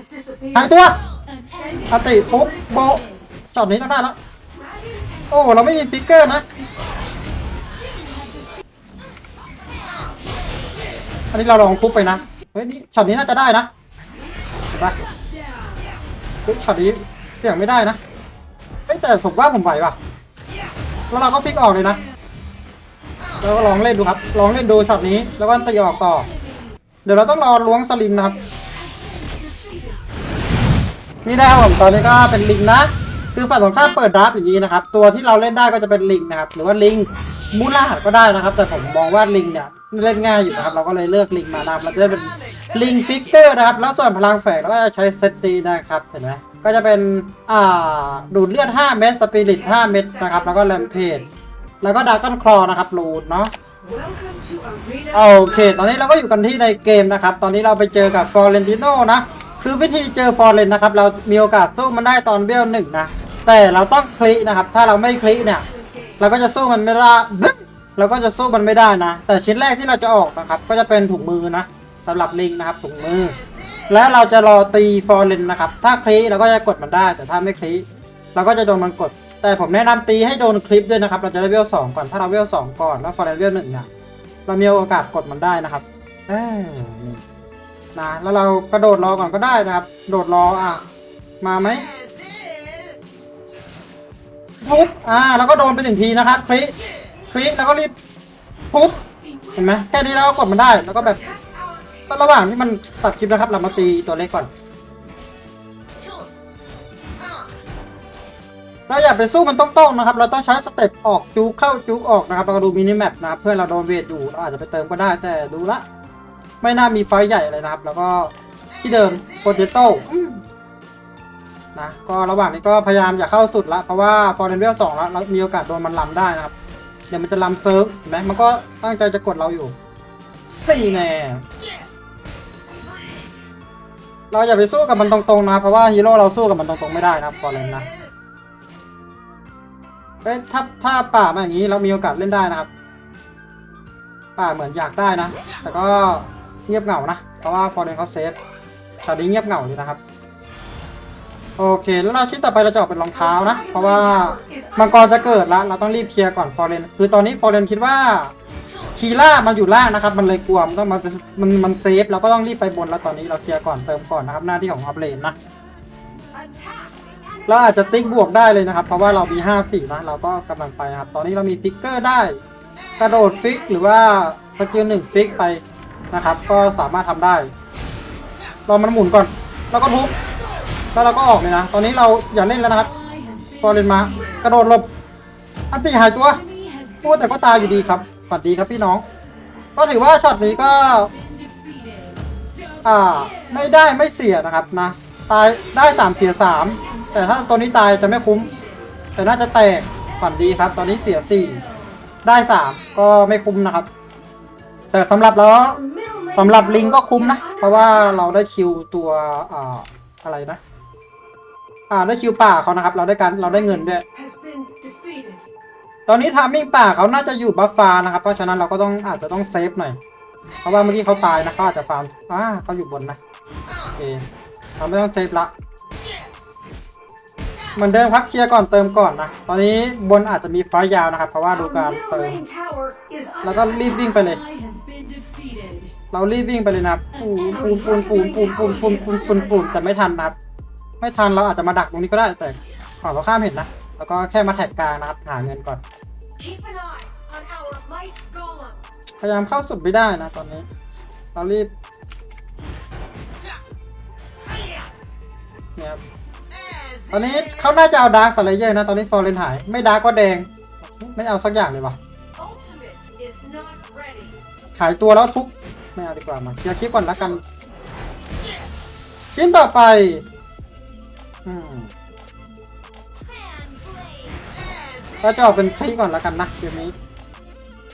has disappeared. หายตัว Sending อติปุ๊บโบะช็อตนี้ต้องได้แล้ว โอ้ เราไม่มีฟิกเกอร์นะ อันนี้เราลองคุบไปนะ เฮ้ยนี่ช็อตนี้น่าจะได้นะเห็นปะเฮ้ยช็อตนี้เสี่ยงไม่ได้นะเฮ้ยแต่ผมว่าผมไหวว่ะ แล้วเราก็พลิกออกเลยนะ แล้วก็ลองเล่นดูครับ ลองเล่นดูช็อตนี้ แล้วก็ตีออกต่อ เดี๋ยวเราต้องรอล้วงสลิมนะครับ นี่นะครับผมตอนนี้ก็เป็นลิงนะ คือฝ่ายตรงข้ามเปิดดราฟต์อย่างนี้นะครับ ตัวที่เราเล่นได้ก็จะเป็นลิงนะครับ หรือว่าลิงมูล่าก็ได้นะครับ แต่ผมมองว่าลิงเนี่ยเล่นง่ายอยู่นะครับ เราก็เลยเลือกลิงมานะครับเราจะได้เป็นลิงฟิกเกอร์นะครับ แล้วส่วนพลังแฝงเราก็จะใช้เซตตีนะครับ เห็นไหมก็จะเป็นอ่าดูดเลือด 5 เม็ดสปิริต 5 เม็ดนะครับ แล้วก็แรมเพจแล้วก็ดาร์กอนคลอนะครับรูนเนาะโอเค ตอนนี้เราก็อยู่กันที่ในเกมนะครับ ตอนนี้เราไปเจอกับฟอร์เรนติโนนะ คือวิธีเจอฟอร์เรนนะครับ เรามีโอกาสสู้มันได้ตอนเบลหนึ่งนะ แต่เราต้องคลินะครับ ถ้าเราไม่คลิเนี่ย เราก็จะสู้มันไม่ได้เราก็จะสู้มันไม่ได้นะ แต่ชิ้นแรกที่เราจะออกนะครับ ก็จะเป็นถุงมือนะสำหรับลิงนะครับถุงมือ และเราจะรอตีฟอร์เรนนะครับ ถ้าคลิเราก็จะกดมันได้ แต่ถ้าไม่คลิเราก็จะโดนมันกด แต่ผมแนะนำตีให้โดนคลิปด้วยนะครับ เราจะได้เวลสองก่อน ถ้าเราเวลสองก่อนแล้วฟอร์เรนเวลหนึ่งเนี่ย เรามีโอกาสกดมันได้นะครับ เออ นะ แล้วเรากระโดดรอก่อนก็ได้นะครับ โดดรออะ มาไหมทุบอ่า แล้วก็โดนไปหนึ่งทีนะครับคลิคลิแล้วก็รีบทุบเห็นไหมแค่นี้เราก็กดมันได้ แล้วก็แบบระหว่างที่มันตัดคลิปนะครับ เรามาตีตัวเล็กก่อน เราอย่าไปสู้มันต้องๆนะครับ เราต้องใช้สเต็ปออกจุกเข้าจุกออกนะครับเราก็ดูมินิแมปนะครับ เพื่อนเราโดนเวทอยู่ เราอาจจะไปเติมก็ได้ แต่ดูละ ไม่น่ามีไฟใหญ่เลยนะครับ แล้วก็ที่เดิมโปเตโต้นะก็ระหว่างนี้ก็พยายามอย่าเข้าสุดละเพราะว่าฟอเรนเวลสองแล้วเรามีโอกาสโดนมันลำได้นะครับ เดี๋ยวมันจะลำเซิร์ฟเห็นไหมมันก็ตั้งใจจะกดเราอยู่นี่แน่เราอย่าไปสู้กับมันตรงๆนะ เพราะว่าฮีโร่เราสู้กับมันตรงๆไม่ได้นะครับฟอร์เรนนะเอ้ยถ้าถ้าป่ามาอย่างนี้เรามีโอกาสเล่นได้นะครับ ป่าเหมือนอยากได้นะ แต่ก็ เงียบเหงานะ เพราะว่าฟอร์เรนเขาเซฟตอนนี้เงียบเหงาเลยนะครับ โอเค แล้วเราชิ้นต่อไปเราจะออกเป็นรองเท้านะ เพราะว่ามังกรจะเกิดแล้ว เราต้องรีบเคลียร์ก่อนฟอร์เรนคือตอนนี้ฟอร์เรนคิดว่าคีล่ามันอยู่ล่างนะครับ มันเลยกลัวมันต้องมามันมันเซฟเราก็ต้องรีบไปบนแล้วตอนนี้เราเคลียร์ก่อนเติมก่อนนะครับหน้าที่ของออฟเลนนะเราอาจจะติ๊กบวกได้เลยนะครับ เพราะว่าเรามี5 4นะเราก็กำลังไปนะครับ ตอนนี้เรามีฟิกเกอร์ได้ กระโดดฟิกหรือว่าสกิลหนึ่งฟิกไป นะครับ ก็สามารถทำได้รอมันหมุนก่อน แล้วก็ทุบแล้วเราก็ออกเลยนะ ตอนนี้เราอย่าเล่นแล้วนะครับพอเล่นมากระโดดหลบอันตีหายตัวพูดแต่ก็ตายอยู่ดีครับสวัสดีครับพี่น้อง ก็ถือว่าช็อตนี้ก็อ่าไม่ได้ไม่เสียนะครับนะ ตายได้สามเสียสามแต่ถ้าตัวนี้ตายจะไม่คุ้ม แต่น่าจะแตกฝันดีครับ ตอนนี้เสียสี่ได้สามก็ไม่คุ้มนะครับ แต่สำหรับเราสำหรับลิงก็คุ้มนะ เพราะว่าเราได้คิวตัวอ่าอะไรนะ อ่าได้คิวป่าเขานะครับ เราได้การเราได้เงินด้วย ตอนนี้ทามมิ่งป่าเขาน่าจะอยู่บัฟฟ้านะครับ เพราะฉะนั้นเราก็ต้องอาจจะต้องเซฟหน่อย เพราะว่าเมื่อกี้เขาตายนะเขาอาจจะฟาร์มอ่าเขาอยู่บนนะโอเคเราไม่ต้องเซฟละ เหมือนเดิมครับเคลียร์ก่อนเติมก่อนนะ ตอนนี้บนอาจจะมีไฟล์ยาวนะครับ เพราะว่าดู Our การ middle เติม lane tower is แล้วก็รีบวิ่งไปเลย has been defeated. เรารีบวิ่งไปเลยนะครับปูนปูนปูนปูนปูนปูนปูนปูนปูนปูนแต่ไม่ทันนะครับ ไม่ทันเราอาจจะมาดักตรงนี้ก็ได้แต่ฝั่งเราข้ามเห็นนะ แล้วก็แค่มาแท็กกลางนะครับหาเงินก่อน Keep an eye on our might golem. พยายามเข้าสุดไม่ได้นะตอนนี้ เรารีบเนี่ยครับ ตอนนี้เขาน่าจะเอาดาร์คสไลเยอร์นะ ตอนนี้ฟอร์เรนหาย ไม่ดาร์กก็แดง ไม่เอาสักอย่างเลยวะ Ultimate is not ready. หายตัวแล้วทุก ไม่เอาดีกว่ามาเคลียร์คลิปก่อนละกัน ชิ้นต่อไป อืมก็จะออกเป็นคลีก่อนละกันนะเกมนี้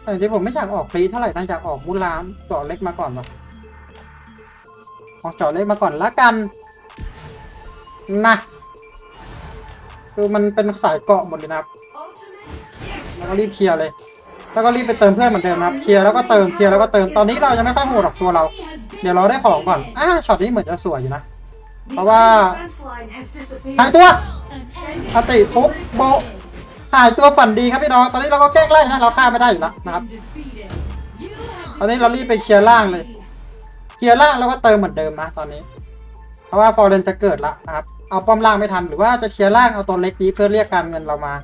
แต่จริงผมไม่อยากออกคลีเท่าไหร่นะอยากออกมูลามเจาะเล็กมาก่อนวะออกเจาะเล็กมาก่อนละกัน นะ คือมันเป็นสายเกาะหมดเลยนะครับ แล้วก็รีบเคลียร์เลย แล้วก็รีบไปเติมเพื่อนเหมือนเดิมนะครับ เคลียร์แล้วก็เติม เคลียร์แล้วก็เติม ตอนนี้เรายังไม่ค่อยโหดหรอกตัวเรา เดี๋ยวเราได้ของก่อนอ่าช็อตนี้เหมือนจะสวยอยู่นะ The Baba. enemy defense line has หายตัวอติปุ๊บโบหายตัวฝันดีครับพี่น้อง ตอนนี้เราก็แกล้งไล่นะ เราฆ่าไม่ได้อยู่แล้วนะครับ ตอนนี้เรารีบไปเคลียร์ล่างเลย เคลียร์ล่างแล้วก็เติมเหมือนเดิมนะตอนนี้ เพราะว่าฟอร์เรนจะเกิดละนะครับ เอาป้อมล่างไม่ทันหรือว่าจะเคลียร์ล่างเอาตัวเล็กนี้เพื่อเรียกการเงินเรามา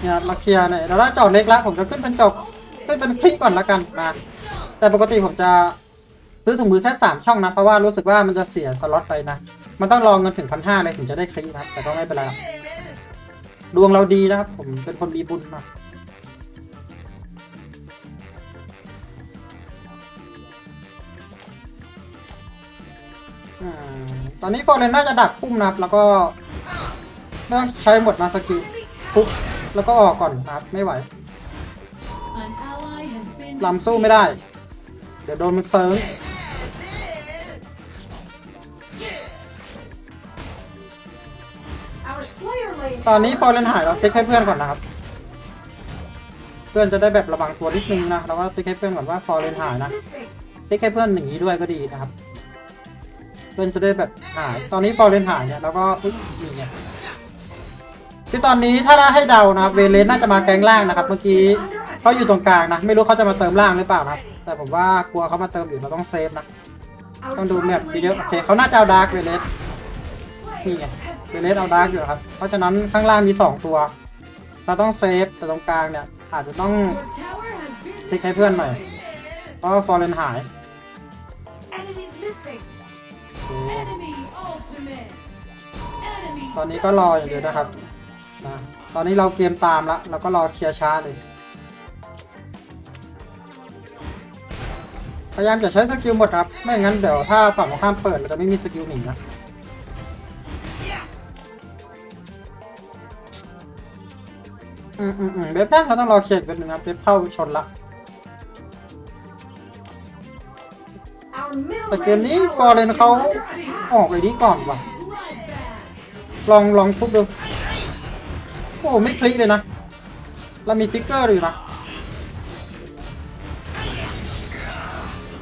เนี่ยมาเคลียร์หน่อยเราได้จอกเล็กแล้วผมจะขึ้นเป็นจอกขึ้นเป็นคลิกก่อนละกันนะแต่ปกติผมจะซื้อถุงมือแค่สามช่องนะเพราะว่ารู้สึกว่ามันจะเสียสล็อตไปนะมันต้องรอเงินถึงพันห้าเลยถึงจะได้คลิกนะครับแต่ก็ไม่เป็นไรดวงเราดีนะครับผมเป็นคนมีบุญนะ ตอนนี้ฟอร์เรนน่าจะดักพุ่มนะครับ แล้วก็ต้องใช้หมดนะสกิลปุ๊บแล้วก็ออกก่อนครับ ไม่ไหวลำสู้ไม่ได้ เดี๋ยวโดนมันเซิร์งตอนนี้ฟอร์เรนหายเราติ๊กให้เพื่อนก่อนนะครับเพื่อนจะได้แบบระวังตัวนิดนึงนะแล้วก็ติ๊กให้เพื่อนก่อนว่าฟอร์เรนหายนะติ๊กให้เพื่อนอย่างนี้ด้วยก็ดีนะครับ พื่อนจะได้แบบหายตอนนี้ฟอร์เรนหายเนี่ยแล้วก็อุ๊ยนี่ไงคือตอนนี้ถ้าให้เดานะครับเวเลนน่าจะมาแกงล่างนะครับ เมื่อกี้เขาอยู่ตรงกลางนะ ไม่รู้เขาจะมาเติมล่างหรือเปล่านะครับแต่ผมว่ากลัวเขามาเติมอยู่เราต้องเซฟนะต้องดูแมปเยอะโอเคเขาน่าจะเอาดาร์กเวเลสนี่ไงเวเลสเอาดาร์กอยู่ครับเพราะฉะนั้นข้างล่างมีสองตัว เราต้องเซฟแต่ตรงกลางเนี่ย อาจจะต้องติ๊กให้เพื่อนหน่อยเพราะฟอร์เรนหาย ตอนนี้ก็รออย่างเดียวนะครับนะตอนนี้เราเกมตามละเราก็รอเคลียร์ช้าเลย พยายามจะใช้สกิลหมดครับ ไม่งั้นเดี๋ยวถ้าฝั่งตรงข้ามเปิดเราจะไม่มีสกิลหนีนะอืมอืมอืมเว็บนั่งเราต้องรอเคลียร์อีกเว็บหนึงครับเว็บเข้าชนละ แต่เกมนี้ฟอร์เรนเขาออกไปนี้ก่อนว่ะ ลองลองทุบดู โอ้ไม่คลิกเลยนะ เรามีฟิกเกอร์อยู่นะ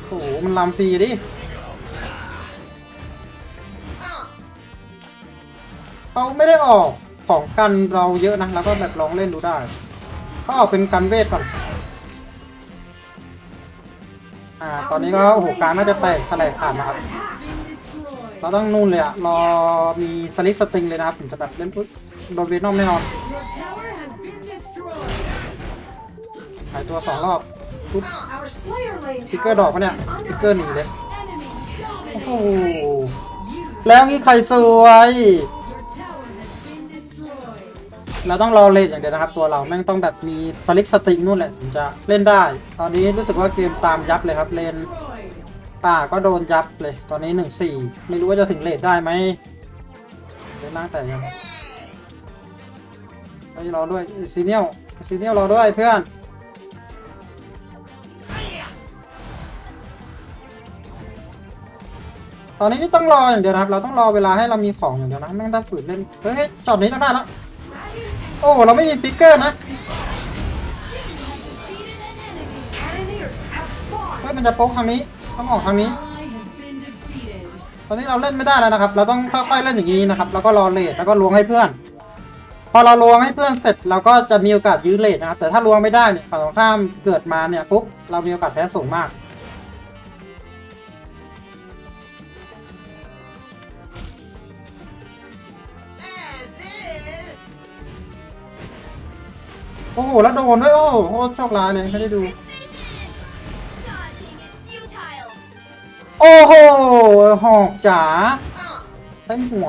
โอ้โหมันลำฟรีดิเขาไม่ได้ออกของกันเราเยอะนะ แล้วก็แบบลองเล่นดูได้เขาออกเป็นกันเวทก่อน อ่าตอนนี้ก็โอ้โหกลารน่าจะแตกแสลกขาดนะครับเราต้องนู่นเลยอะรอมีสลิปสติงเลยนะครับถึงจะแบบเล่นปุ๊บโดนเวนอมแน่นอนหายตัวสองรอบปุ๊บ Our Slayer lane สติกเกอร์ดอกปะเนี่ย is ส under ติกเกอร์หนีเลยโอ้โหแล้วงี้ใครสวย เราต้องรอเลทอย่างเดียวนะครับ ตัวเราแม่งต้องแบบมีสลิปสติงนู่นแหละถึงจะเล่นได้ ตอนนี้รู้สึกว่าเกมตามยับเลยครับเลนป่าก็โดนยับเลย ตอนนี้หนึ่งสี่ไม่รู้ว่าจะถึงเลทได้ไหมเดี๋ยวนั่งแต่ยังเฮ้ยรอด้วยซีเนียลซีเนียลรอด้วยเพื่อนตอนนี้ต้องรออย่างเดียวนะครับ เราต้องรอเวลาให้เรามีของอย่างเดียวนะ แม่งถ้าฝืนเล่น เฮ้ย จอดนี้ต้องได้แล้ว โอ้เราไม่มีฟิกเกอร์นะเฮ้ยมันจะโป๊กทางนี้ต้องออกทางนี้ ตอนนี้เราเล่นไม่ได้แล้วนะครับ เราต้องค่อยๆเล่นอย่างนี้นะครับ แล้วก็รอเลทแล้วก็ล้วงให้เพื่อน พอเราล้วงให้เพื่อนเสร็จเราก็จะมีโอกาสยื้อเลทนะครับ แต่ถ้าล้วงไม่ได้เนี่ยฝั่งตรงข้ามเกิดมาเนี่ยปุ๊บเรามีโอกาสแพ้สูงมาก โอ้โห แล้วโดนด้วยโอ้โหโคตรโชคร้ายเลยไม่ได้ดู โอ้โห หอกจ๋าเต็มหัว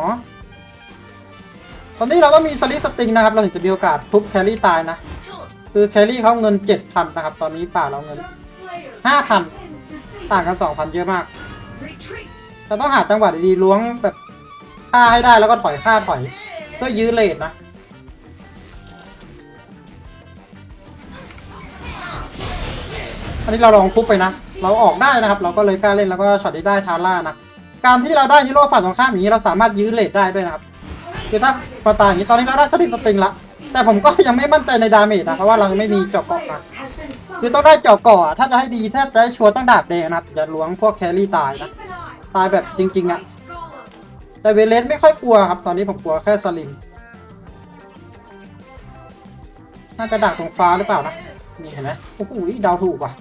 ตอนนี้เราต้องมีสลิสติงนะครับ เราถึงจะมีโอกาสทุบแครี่ตายนะ คือแครี่เขาเงิน 7,000 นะครับ ตอนนี้ป่าเราเงิน Rogue Slayer ห้าพันต่างกัน 2,000 เยอะมาก Retreat. เราต้องหาจังหวะดีๆล้วงแบบฆ่าให้ได้แล้วก็ถอยฆ่าถอย เพื่อยื้อเลทนะ อันนี้เราลองทุบไปนะ เราออกได้นะครับ เราก็เลยกล้าเล่นแล้วก็ช็อตนี้ได้ทาร่านะ การที่เราได้ฮีโร่ฝั่งตรงข้ามอย่างนี้เราสามารถยื้อเลทได้ด้วยนะครับคือถ้าพอตายอย่างนี้ตอนนี้เราได้สติสติงละ แต่ผมก็ยังไม่มั่นใจในดาเมจนะเพราะว่าเราไม่มีเจาะเกาะนะคือต้องได้เจาะเกาะอถ้าจะให้ดีถ้าจะให้ชัวร์ต้องดาบแดงนะครับอย่าล้วงพวกแครี่ตายนะตายแบบจริงๆอะแต่เวเลสไม่ค่อยกลัวครับ ตอนนี้ผมกลัวแค่สลิมน่าจะดักตรงฟ้าหรือเปล่านะนี่เห็นไหมโอ้โหเดาถูกว่ะ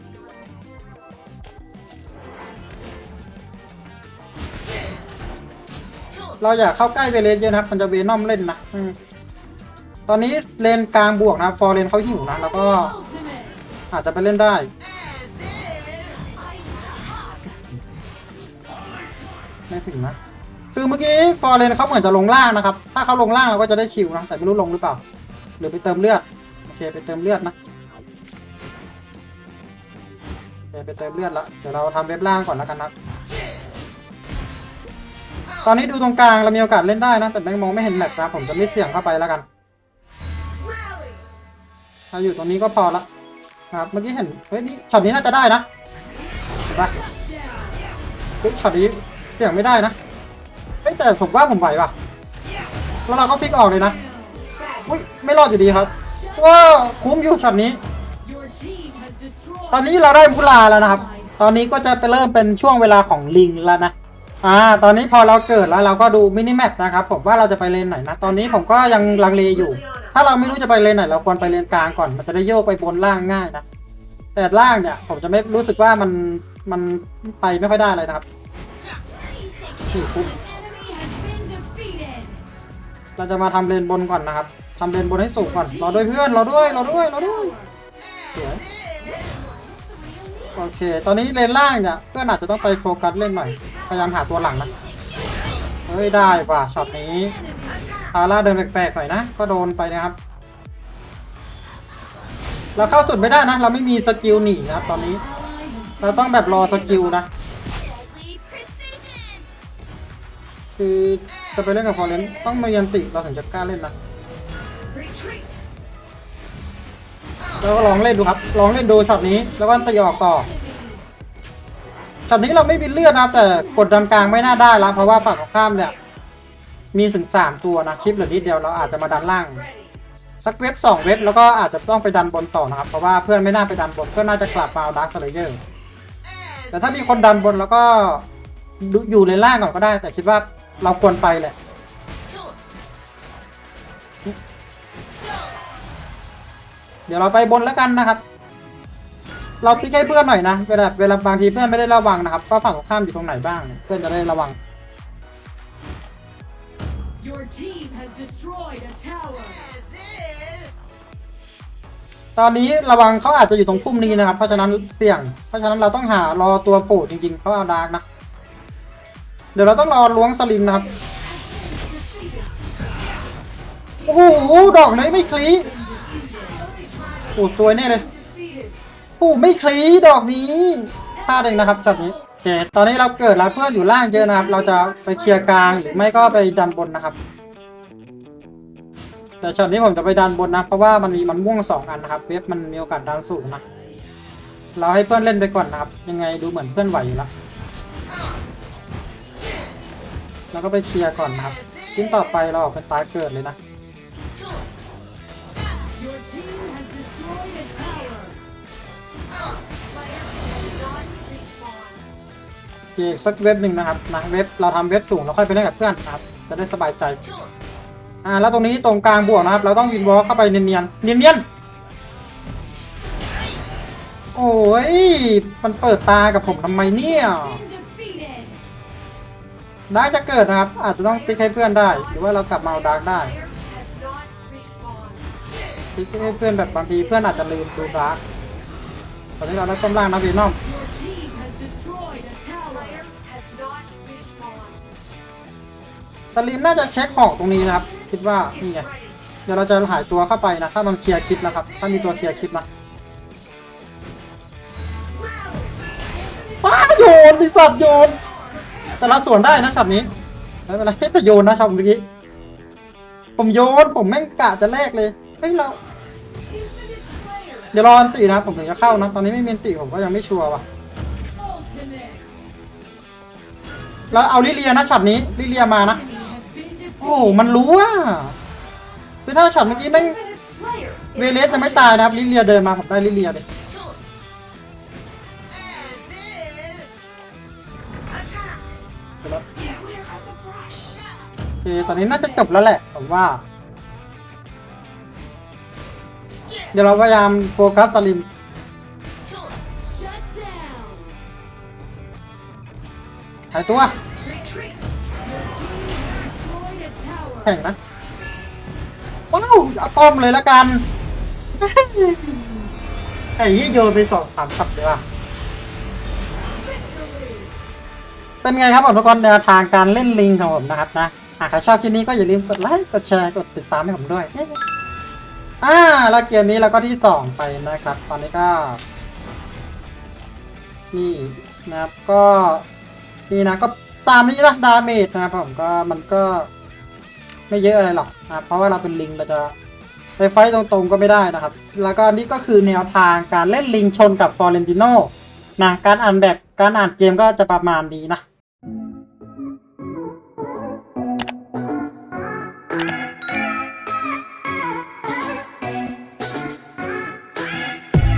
เราอยากเข้าใกล้เวเลสเยอะนะครับ มันจะเวนอมเล่นนะอืมตอนนี้เลนกลางบวกนะ ฟอร์เลนเขาหิวนะ แล้วก็ อาจจะไปเล่นได้ ไม่ถึงนะ คือเมื่อกี้ฟอร์เรนเขาเหมือนจะลงล่างนะครับ ถ้าเขาลงล่างเราก็จะได้คิวนะ แต่ไม่รู้ลงหรือเปล่า หรือไปเติมเลือด โอเค ไปเติมเลือดนะโอเคไปเติมเลือดละ เดี๋ยวเราทำเว็บล่างก่อนแล้วกันนะ ตอนนี้ดูตรงกลางเรามีโอกาสเล่นได้นะ แต่แม่งมองไม่เห็นแมปนะผมจะไม่เสี่ยงเข้าไปแล้วกันถ้าอยู่ตรงนี้ก็พอละนะครับเมื่อกี้เห็นเฮ้ยนี่ช็อตนี้น่าจะได้นะเห็นปะ Down. เฮ้ยช็อตนี้เสี่ยงไม่ได้นะเฮ้ยแต่ผมว่าผมไหวว่ะแล้วเราก็พลิกออกเลยนะอุ้ยไม่รอดอยู่ดีครับว้าคุ้มอยู่ช็อตนี้ ตอนนี้เราได้มุลาแล้วนะครับ ตอนนี้ก็จะไปเริ่มเป็นช่วงเวลาของลิงแล้วนะ อ่า ตอนนี้พอเราเกิดแล้วเราก็ดูมินิแมปนะครับผมว่าเราจะไปเลนไหนนะ ตอนนี้ผมก็ยังลังเลอยู่ ถ้าเราไม่รู้จะไปเลนไหน เราควรไปเลนกลางก่อน มันจะได้โยกไปบนล่างง่ายนะ แต่ล่างเนี่ยผมจะไม่รู้สึกว่ามันมันไปไม่ค่อยได้เลยนะครับนี่คุ้มเราจะมาทำเลนบนก่อนนะครับทำเลนบนให้สูงก่อน รอด้วยเพื่อน รอด้วย รอด้วย รอด้วยสวยโอเค ตอนนี้เลนล่างเนี่ยเพื่อนอาจจะต้องไปโฟกัสเล่นหน่อย พยายามหาตัวหลังนะ เฮ้ย ได้ว่ะช็อตนี้ทาร่าเดินแปลกๆหน่อยนะ ก็โดนไปนะครับ เราเข้าสุดไม่ได้นะ เราไม่มีสกิลหนีนะครับตอนนี้ เราต้องแบบรอสกิลนะ คือจะไปเล่นกับฟอร์เรนต้องมายันติเราถึงจะกล้าเล่นนะ Retreat. แล้วก็ลองเล่นดูครับ ลองเล่นดูช็อตนี้ แล้วก็ตีออกต่อ ช็อตนี้เราไม่มีเลือดนะครับแต่กดดันกลางไม่น่าได้แล้วเพราะว่าฝั่งของข้ามเนี่ย มีถึงสามตัวนะคลิปเหลือนิดเดียวเราอาจจะมาดันล่าง สักเว็บสองเว็บแล้วก็อาจจะต้องไปดันบนต่อนะครับ เพราะว่าเพื่อนไม่น่าไปดันบนเพื่อนน่าจะกลับมาเอาดาร์คสเลเยอร์แต่ถ้ามีคนดันบนแล้วก็อยู่ในล่างก่อนก็ได้ แต่คิดว่าเราควรไปแหละเดี๋ยวเราไปบนแล้วกันนะครับ เราติ๊กให้เพื่อนหน่อยนะเวลาเวลาบางทีเพื่อนไม่ได้ระวังนะครับว่าฝั่งตรงข้ามอยู่ตรงไหนบ้างเพื่อนจะได้ระวัง Your team has destroyed a tower. ตอนนี้ระวังเขาอาจจะอยู่ตรงพุ่มนี้นะครับ เพราะฉะนั้นเสี่ยง เพราะฉะนั้นเราต้องหารอตัวโผล่จริงๆเขาเอาดาร์กนะ เดี๋ยวเราต้องรอล้วงสลิมนะครับ โอ้โห ดอกไหนไม่คลีโอ้ตัวแน่เลย Defeated. โอ้ไม่คลีดอกนี้พลาดเองนะครับช็อตนี้โอเคตอนนี้เราเกิดแล้วเพื่อนอยู่ล่างเยอะนะครับ เราจะไปเคลียร์กลางหรือไม่ก็ไปดันบนนะครับ แต่ช็อตนี้ผมจะไปดันบนนะ เพราะว่ามันมีมันม่วงสองอันนะครับ เว็บมันมีโอกาสดันสูงนะ เราให้เพื่อนเล่นไปก่อนนะครับ ยังไงดูเหมือนเพื่อนไหวอยู่แล้วเราก็ไปเคลียร์ก่อนนะครับชิ้นต่อไปเราออกเป็นตายเกิดเลยนะ อเคสักเว็บหนึ่งนะครับนะเว็บเราทำเว็บสูงแล้วค่อยไปเล่นกับเพื่อนนะครับ จะได้สบายใจ อ่าแล้วตรงนี้ตรงกลางบวกนะครับ เราต้องวินวอลเข้าไปเนียนๆเนียนๆโอ้ยมันเปิดตากับผมทำไมเนี่ย Been defeated. ได้จะเกิดนะครับ อาจจะต้องติ๊กให้เพื่อนได้ หรือว่าเรากลับมาเอาดาร์กได้ติ๊กให้เพื่อนแบบบางทีเพื่อนอาจจะลืมดูดาร์ก ตอนนี้เราได้ต้มล่างนะวีนอม Your team has destroyed a tower. Slayer has not respawned. สลิมน่าจะเช็คของตรงนี้นะครับ คิดว่านี่ไงเดี๋ยวเราจะหายตัวเข้าไปนะ ถ้ามันเคลียร์คลิปนะครับ ถ้ามีตัวเคลียร์คลิปนะป้าโยนดิสัตว์โยน แต่เราสวนได้นะช็อตนี้ไม่เป็นไรแต่โยนนะช็อตเมื่อกี้ ผมโยน ผมแม่งกะจะแลกเลย เฮ้ยเรา เดี๋ยวรออันตีนะผมถึงจะเข้านะ ตอนนี้ไม่มีอันตีผมก็ยังไม่ชัวร์ว่ะ แล้วเอาลิเลียนะช็อตนี้ลิเลียมานะ โอ้โหมันรู้อะคือถ้าช็อตเมื่อกี้แม่เวเลสจะไม่ตายนะครับลิเลียเดินมาผมได้ลิเลียเลยโอเคตอนนี้น่าจะจบแล้วแหละผมว่า เดี๋ยวเราพยายามโฟกัสสลิมหายตัวแข่งนะว้าวอาป้อมเลยละกันไอ้ยี่โยนไปสองสามสับเลยว่ะเป็นไงครับผมทุกคนแนวทางการเล่นลิงของผมนะครับนะ หากใครชอบคลิปนี้ก็อย่าลืมกดไลค์ กดแชร์ กดติดตามให้ผมด้วย อ่าแล้วเกมนี้เราก็ที่สองไปนะครับ ตอนนี้ก็ นี่นะครับก็นี่นะก็ตามนี้นะดาเมจนะครับผมก็มันก็ไม่เยอะอะไรหรอกนะเพราะว่าเราเป็นลิงเราจะไปไฟต์ตรงๆก็ไม่ได้นะครับ แล้วก็นี่ก็คือแนวทางการเล่นลิงชนกับฟอร์เรนติโนนะการอ่านแบบการอ่านเกมก็จะประมาณนี้นะ